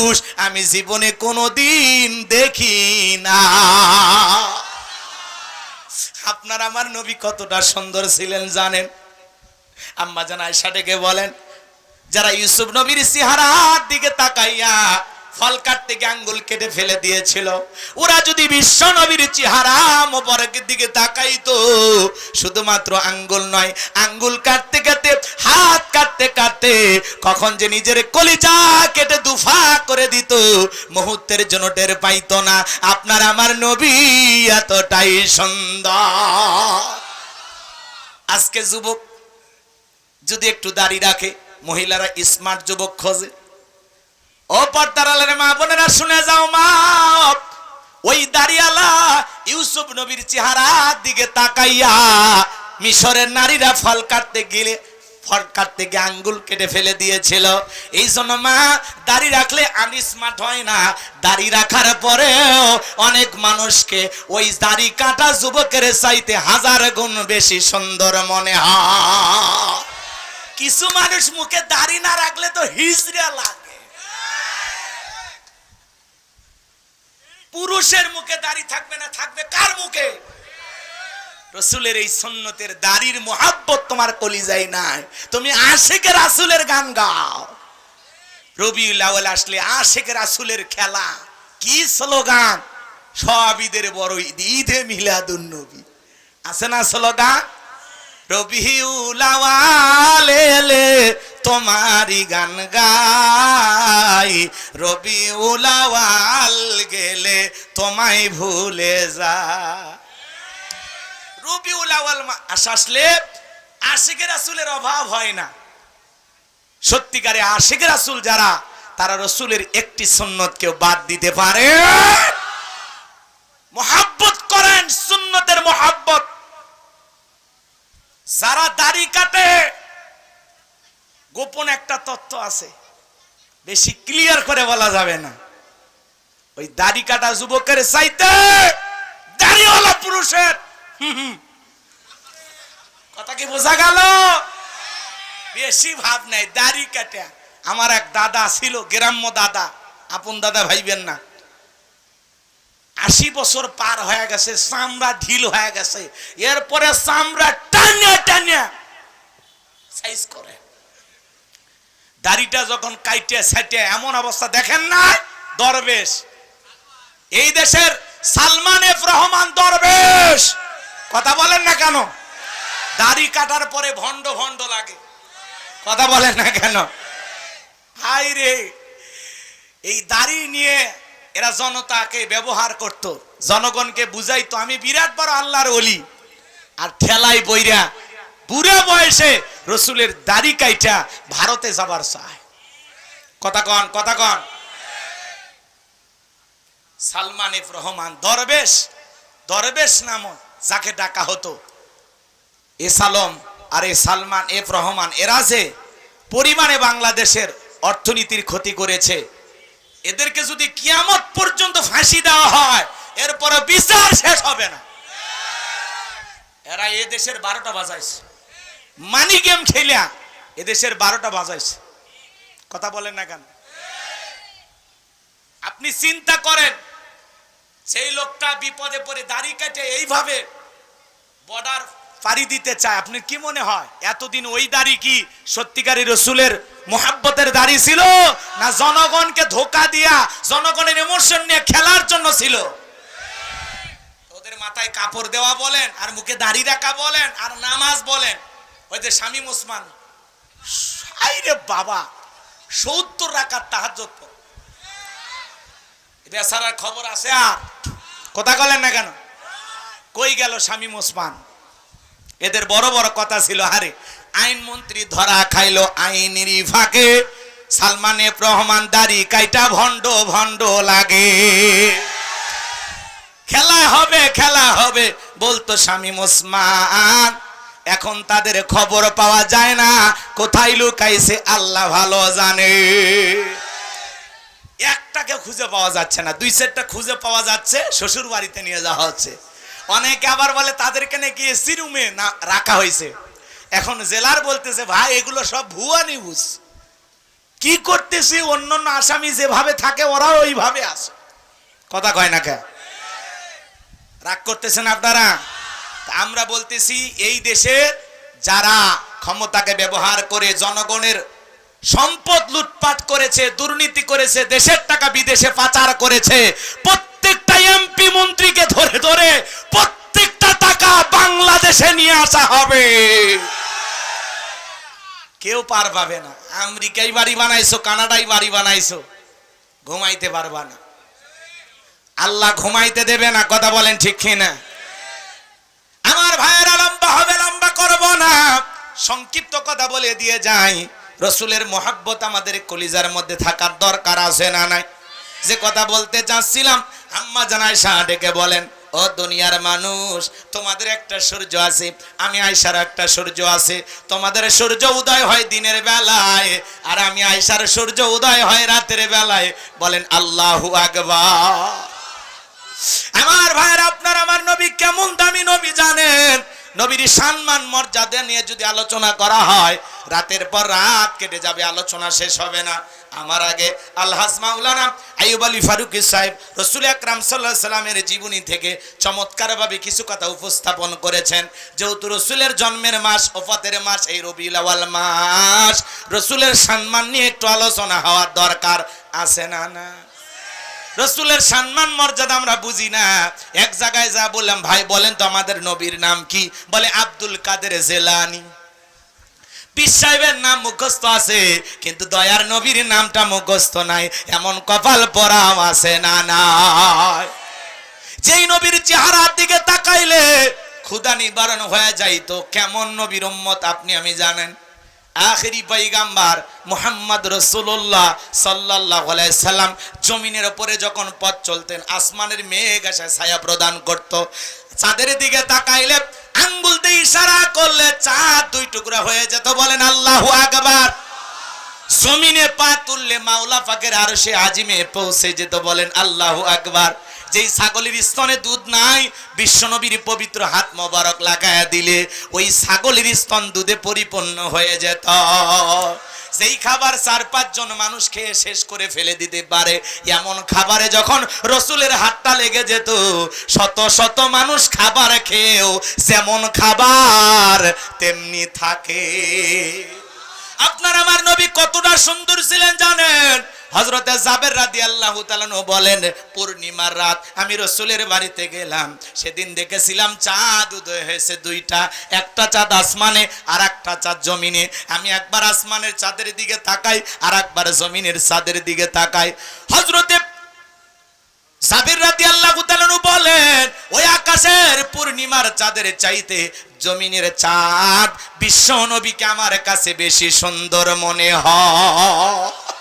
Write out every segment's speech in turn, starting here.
মানুষ আমি জীবনে কোনোদিন দেখি না। আপনার আমার নবী কতটা সুন্দর ছিলেন জানেন? আম্মা জান আয়সা ডেকে বলেন, যারা ইউসুফ নবীর চেহারার দিকে তাকাইয়া ফল কাটতে গিয়ে আঙ্গুল কেটে ফেলে দিয়েছিল। ওরা যদি বিশ্ব নবীর চেহারা মোবারকের দিকে তাকাইতো, শুধুমাত্র আঙ্গুল নয়, আঙ্গুল কাটতে কাটতে, হাত কাটতে কাটতে কখন যে নিজের কলিজা কেটে দুফা করে দিত, মুহূর্তের জন্য টের পাইতো না। আপনার আমার নবী এতটাই সুন্দর। আজকে যুবক যদি একটু দাড়ি রাখে, মহিলারা স্মার্ট যুবক খোঁজে। ও পর্দার আলের মা বোনেরা শুনে যাও মা। ওই দাড়িয়ালা ইউসুফ নবীর চেহারার দিকে তাকাইয়া মিশরের নারীরা ফল কাটতে গেলে আঙ্গুল কেটে ফেলে দিয়েছিল। এই জন্য মা, দাড়ি রাখলে আমি স্মার্ট হয় না। দাড়ি রাখার পরেও অনেক মানুষকে ওই দাড়ি কাটা যুবকের চাইতে হাজার গুণ বেশি সুন্দর মনে হয়। কিছু মানুষ মুখে দাড়ি না রাখলে তো হিজড়া লাগে। পুরুষের মুখে দাড়ি থাকবে না, থাকবে কার মুখে? রসুলের এই সন্ন্যতের দাড়ির মোহাব্বত তোমার কলিজাই নাই। তুমি আশেকের রাসুলের গান গাও। আউয়াল আসলে আশেকের রাসুলের খেলা। কি স্লোগান? সব ঈদের বড় ঈদ, ঈদে মিলাদুন নবী। আছে না স্লোগান? রবিউল আউয়াল তোমারি গান গাই। রবিউল আউয়াল গেলে তোমায় ভুলে যা রবি উলাওয়াল আসলে আশিকের রাসূলের অভাব হয় না। সত্যিকারে আশিকের রাসূল যারা, তারা রসুলের একটি সুন্নত কেউ বাদ দিতে পারে। মোহাব্বত করেন, সুন্নতের মোহাব্বত। যারা দাড়ি কাটে গোপন একটা তত্ত্ব আছে। বেশি ক্লিয়ার করে বলা যাবে না। ওই দাড়ি কাটা যুবকের চাইতে দাড়িওয়ালা পুরুষের। কথা কি বোঝা গেল? বেশি ভাব নাই, দাড়ি কাটা। আমার এক দাদা ছিল, গ্রাম্য দাদা। আপন দাদা ভাইবেন না। আশি বছর পার হয়ে গেছে, চামড়া ঢিল হয়ে গেছে। এরপরে চামড়া টানিয়া টানিয়া সাইজ করে। দাড়িটা যখন কাইটে, সাইটে এমন অবস্থা, দেখেন না? দরবেশ। এই দেশের সালমান এফ রহমান দরবেশ। কথা বলেন না কেন? দাড়ি কাটার পরে ভন্ড ভন্ড লাগে। কথা বলেন না কেন? হাই রে। এই দাড়ি নিয়ে এরা জনতাকে ব্যবহার করত, জনগণকে বুঝাইতো, আমি বিরাট বড় আল্লাহর অলি আর ঠেলাই বইরা বুড়া বয়সে রসুলের দাড়ি কাইটা ভারতে যাবার চায়। কথা কন কথা কন। সালমান এফ রহমান, দরবেশ দরবেশ নাম যাকে ডাকা হতো। এ সালম আর এ সালমান এফ রহমান, এরা যে পরিমাণে বাংলাদেশের অর্থনীতির ক্ষতি করেছে, এদেরকে যদি কিয়ামত পর্যন্ত ফাঁসি দেওয়া হয় এরপরে বিচার শেষ হবে না। এরা এ দেশের বারোটা বাজাইছে। মানি গেম খেলিয়া এদেশের বারোটা বাজাইছে। কথা বলেন না কেন? আপনি চিন্তা করেন, সেই লোকটা বিপদে পড়ে দাড়ি কাটে এইভাবে বর্ডার পাড়ি দিতে চায় আপনি কি মনে হয়? এতদিন ওই দাড়ি কি সত্যিকারী রসুলের মোহাব্বতের দাড়ি ছিল না জনগণকে ধোকা দিয়া, জনগণের ইমোশন নিয়ে খেলার জন্য ছিল? ওদের মাথায় কাপড় দেওয়া বলেন, আর মুখে দাড়ি রাখা বলেন, আর নামাজ বলেন। ওই যে স্বামী মুসমান রে বাবা, সত্তর রাখার তাহাজ্জত পড়ে। বেচারার খবর আছে আর? কথা বলেন না কেন? কই গেল স্বামী মুসমান এদের বড় বড় কথা ছিল, আরে আইন মন্ত্রী ধরা খাইলো আইনেরই ফাঁকে, সালমান রহমান দাড়ি কাইটা ভণ্ড ভণ্ড লাগে। খেলা হবে খেলা হবে, বলতো স্বামী মুসমান এখন তাদের খবর পাওয়া যায় না। কোথায় লুকাইছে আল্লাহ ভালো জানে। একটাকে খুঁজে পাওয়া যাচ্ছে না, দুই সেটটা খুঁজে পাওয়া যাচ্ছে শ্বশুর বাড়িতে নিয়ে যাওয়া হচ্ছে। অনেকে আবার বলে, তাদেরকে নাকি এসি রুমে না রাখা হয়েছে। এখন জেলার বলতেছে, ভাই, এগুলো সব ভুয়া নিউজ কি করতেছি? অন্য অন্য আসামি যেভাবে থাকে, ওরাও ওইভাবে আসে কথা কয় না কে? রাগ করতেছেন আপনারা? আমরা বলতেছি এই দেশের যারা ক্ষমতাকে ব্যবহার করে জনগণের সম্পদ লুটপাট করেছে, দুর্নীতি করেছে, দেশের টাকা বিদেশে পাচার করেছে, প্রত্যেকটা এমপি মন্ত্রীকে ধরে ধরে প্রত্যেকটা টাকা বাংলাদেশে নিয়ে আসা হবে। কেউ পার পাবে না। আমেরিকায় বাড়ি বানাইছো কানাডায় বাড়ি বানাইছো, ঘুমাইতে পারবা না। আল্লাহ ঘুমাইতে দেবে না, কথা বলেন ঠিক কিনা আমার ভাইয়েরা লম্বা হবে লম্বা করব না, সংক্ষিপ্ত কথা বলে দিয়ে যাই। রসুলের মোহাব্বত আমাদের কলিজার মধ্যে থাকার দরকার আছে না নাই? যে কথা বলতে চাচ্ছিলাম, আম্মা জানাই শাহ ডেকে বলেন, ও দুনিয়ার মানুষ, তোমাদের একটা সূর্য আছে, আমি আয়সার একটা সূর্য আছে, তোমাদের সূর্য উদয় হয় দিনের বেলায়, আর আমি আয়সার সূর্য উদয় হয় রাতের বেলায়। বলেন, আল্লাহু আকবার। আমার ভাইয়ের, আপনার আমার নবী কেমন দামি নবী জানেন? নবীর সম্মান, মর্যাদা নিয়ে যদি আলোচনা করা হয়, রাতের পর রাত কেটে যাবে, আলোচনা শেষ হবে না। আমার আগে আলহাজ মাওলানা আইয়ুব আলী ফারুকি সাহেব রসুল আকরাম সাল্লাহ সাল্লামের জীবনী থেকে চমৎকারভাবে কিছু কথা উপস্থাপন করেছেন। যেহেতু রসুলের জন্মের মাস, ওফাতের মাস, এই আওয়াল মাস, রসুলের সম্মান নিয়ে একটু আলোচনা হওয়ার দরকার আছে না না? রসুলের সম্মান, মর্যাদা আমরা বুঝি না। এক জায়গায় যা বললাম, ভাই, বলেন তো আমাদের নবীর নাম কি? বলে, আব্দুল কাদের জেলানি। পীর সাহেবের নাম মুখস্থ আছে, কিন্তু দয়ার নবীর নামটা মুখস্থ নাই। এমন কপাল পরাম আছে না, নাই। যেই নবীর চেহারার দিকে তাকাইলে ক্ষুদা নিবারণ হয়ে যাইতো। কেমন নবীর উম্মত আপনি আমি জানেন? আখেরি পৈগাম্বার মোহাম্মদ রসুল্লাহ সাল্লাহ সাল্লাম জমিনের ওপরে যখন পথ চলতেন, আসমানের মেঘ এসে ছায়া প্রদান করত। চাঁদের দিকে তাকাইলে আঙ্গুল দিয়ে ইশারা করলে চাঁদ দুই টুকরা হয়ে যেত। বলেন আল্লাহু আকবার। জমিনে পা তুললে মাওলা পাকের আরও সে আজিমে পৌঁছে যেত। বলেন আল্লাহু আকবার। যেই ছাগলের স্তনে দুধ নাই বিশ্বনবীর পবিত্র হাত মোবারক লাগায়া দিলে ওই ছাগলের স্তন দুধে পরিপূর্ণ হয়ে যেত। যেই খাবার চার, পাঁচজন মানুষ খেয়ে শেষ করে ফেলে দিতে পারে, এমন খাবারে যখন রসুলের হাতটা লেগে যেত, শত শত মানুষ খাবার খেয়েও যেমন খাবার তেমনি থাকে। আপনার আমার নবী কতটা সুন্দর ছিলেন জানেন? হজরতে জাবের রাদি আল্লাহ বলেন, পূর্ণিমার রাত, আমি রসুলের বাড়িতে গেলাম। সেদিন দেখেছিলাম চাঁদ উদয় হয়েছে দুইটা। একটা চাঁদ আসমানে আর একটা চাঁদ জমিনে। আমি একবার আসমানের চাঁদের দিকে তাকাই আর একবার জমিনের চাঁদের দিকে তাকাই। হজরতে সাবির রাতি আল্লাহ বলেন, ওই আকাশের পূর্ণিমার চাঁদের চাইতে জমিনের চাঁদ বিশ্ব নবীকে আমার কাছে বেশি সুন্দর মনে হয়।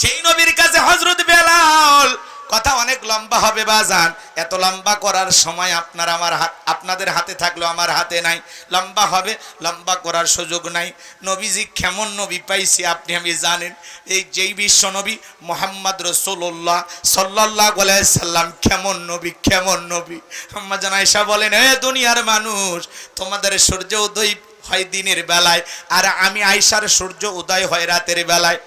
সেই নবীর কাছে হজরত বেলাল, কথা অনেক লম্বা হবে বাজান, এত লম্বা করার সময় আপনার আমার হাত, আপনাদের হাতে থাকলেও আমার হাতে নাই। লম্বা হবে, লম্বা করার সুযোগ নাই। নবীজি কেমন নবী পাইছি আপনি আমি জানেন। এই যেই বিশ্ব নবী মোহাম্মদ রসোল্লাহ সাল্লাহ সাল্লাম, কেমন নবী কেমন নবী। আম্মা জানাইসা বলেন, এ দুনিয়ার মানুষ, তোমাদের সূর্য উদয় হয় দিনের বেলায়, আর আমি আইসার সূর্য উদয় হয় রাতের বেলায়।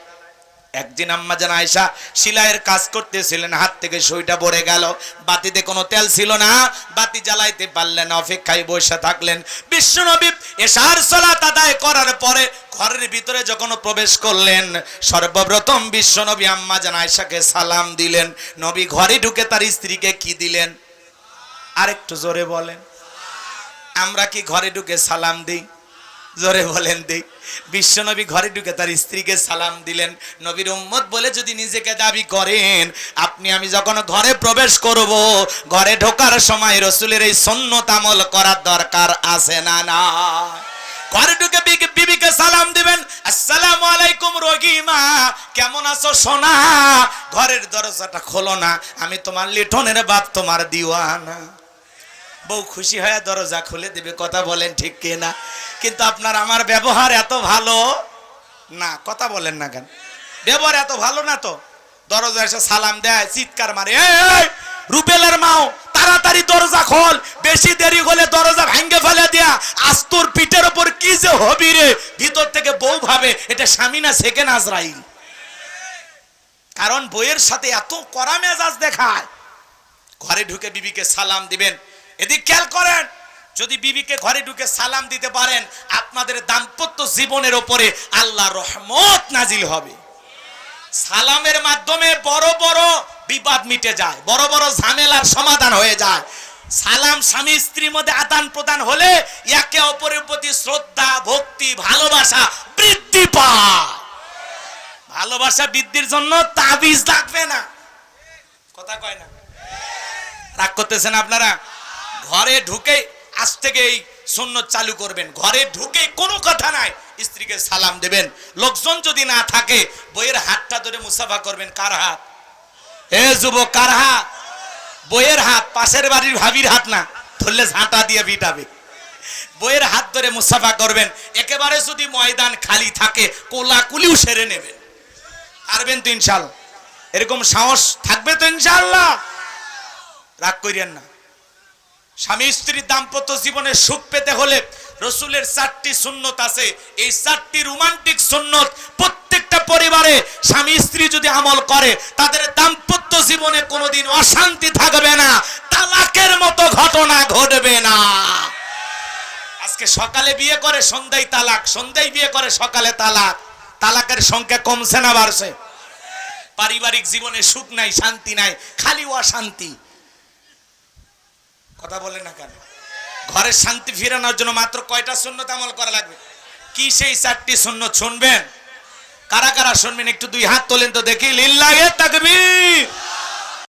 একদিন আম্মা জান আয়সা সিলাইয়ের কাজ করতেছিলেন, হাত থেকে সইটা পড়ে গেল। বাতিতে কোনো তেল ছিল না, বাতি জ্বালাইতে পারলেন অপেক্ষায় বসে থাকলেন। বিশ্বনবী এশার সালাত আদায় করার পরে ঘরের ভিতরে যখন প্রবেশ করলেন, সর্বপ্রথম বিশ্বনবী আম্মা জান আয়সাকে সালাম দিলেন। নবী ঘরে ঢুকে তার স্ত্রীকে কি দিলেন? আরেকটু জোরে বলেন। আমরা কি ঘরে ঢুকে সালাম দিই? জোরে বলেন দিই। বিশ্বনবী ঘরে ঢুকে তার স্ত্রীকে সালাম দিলেন, নবীর উম্মত বলে যদি নিজেকে দাবি করেন, আপনি আমি যখন ঘরে প্রবেশ করব, ঘরে ঢোকার সময় রসুলের এই সন্ন্যত আমল করার দরকার আছে না না? ঘরে ঢুকে বিবি- বিবিকে সালাম দিবেন, আসসালামু আলাইকুম রহিমা, কেমন আছো সোনা? ঘরের দরজাটা খোলো না, আমি তোমার লিঠনের বাপ, তোমার দিওয়ানা। বউ খুশি হয়ে দরজা খুলে দিবে কথা বলেন ঠিক কে না কিন্তু আপনার আমার ব্যবহার এত ভালো? না কথা বলেন না কেন? ব্যবহার এত ভালো না তো? দরজা এসে সালাম দেয় চিৎকার মারে "এই, এই, রুবেলের মাও তাড়াতাড়ি দরজা খোল বেশি দেরি হলে দরজা ভাঙ্গে ফেলে দেয়া আস্তর পিঠের ওপর কি যে হবি রে? ভিতর থেকে বউ ভাবে এটা স্বামী না সেকেন্ড আজরাইল? কারণ বইয়ের সাথে এত কড়া মেজাজ দেখায়। ঘরে ঢুকে বিবিকে সালাম দিবেন এদিক খেয়াল করেন, যদি বিবিকে ঘরে ঢুকে সালাম দিতে পারেন, আপনাদের দাম্পত্য জীবনের ওপরে আল্লাহ রহমত নাজিল হবে। সালামের মাধ্যমে বড় বড় বিবাদ মিটে যায়, বড় বড় ঝামেলার সমাধান হয়ে যায়। সালাম স্বামী স্ত্রীর মধ্যে আদান প্রদান হলে একে অপরের প্রতি শ্রদ্ধা, ভক্তি, ভালোবাসা বৃদ্ধি পায়। ভালোবাসা বৃদ্ধির জন্য তাবিজ লাগবে না। কথা কয় না। রাগ করতেছেন আপনারা? ঘরে ঢুকে আজ থেকে এই সুন্নত চালু করবেন। ঘরে ঢুকে কোনো কথা নাই, স্ত্রীকে সালাম দেবেন। লোকজন যদি না থাকে, বইয়ের হাতটা ধরে মুসাফা করবেন। কার হাত? এ যুবক, কার হাত? বইয়ের হাত, পাশের বাড়ির ভাবির হাত না, ধরলে ঝাঁটা দিয়ে পিটাবে। বইয়ের হাত ধরে মুসাফা করবেন। একেবারে যদি ময়দান খালি থাকে, কোলাকুলিও সেরে নেবেন। পারবেন তো ইনশাল এরকম সাহস থাকবে তো ইনশাল্লাহ। রাগ করিয়েন না। স্বামী স্ত্রীর দাম্পত্য জীবনে সুখ পেতে হলে রসুলের চারটি সুন্নত আছে। এই চারটি রোমান্টিক সুন্নত প্রত্যেকটা পরিবারে স্বামী স্ত্রী যদি আমল করে, তাদের দাম্পত্য জীবনে কোনোদিন অশান্তি থাকবে না, তালাকের মতো ঘটনা ঘটবে না। আজকে সকালে বিয়ে করে, সন্ধ্যায় তালাক, সন্ধ্যায় বিয়ে করে, সকালে তালাক। তালাকের সংখ্যা কমছে না বাড়ছে। পারিবারিক জীবনে সুখ নাই, শান্তি নাই, খালি অশান্তি। কথা বলে না কেন? ঘরের শান্তি ফিরানোর জন্য মাত্র কয়টা সুন্নত আমল করা লাগবে? কি সেই চারটি শূন্য শুনবেন? কারা কারা শুনবেন? একটু দুই হাত তোলেন তো দেখি। লিল্লাহে তাকবীর।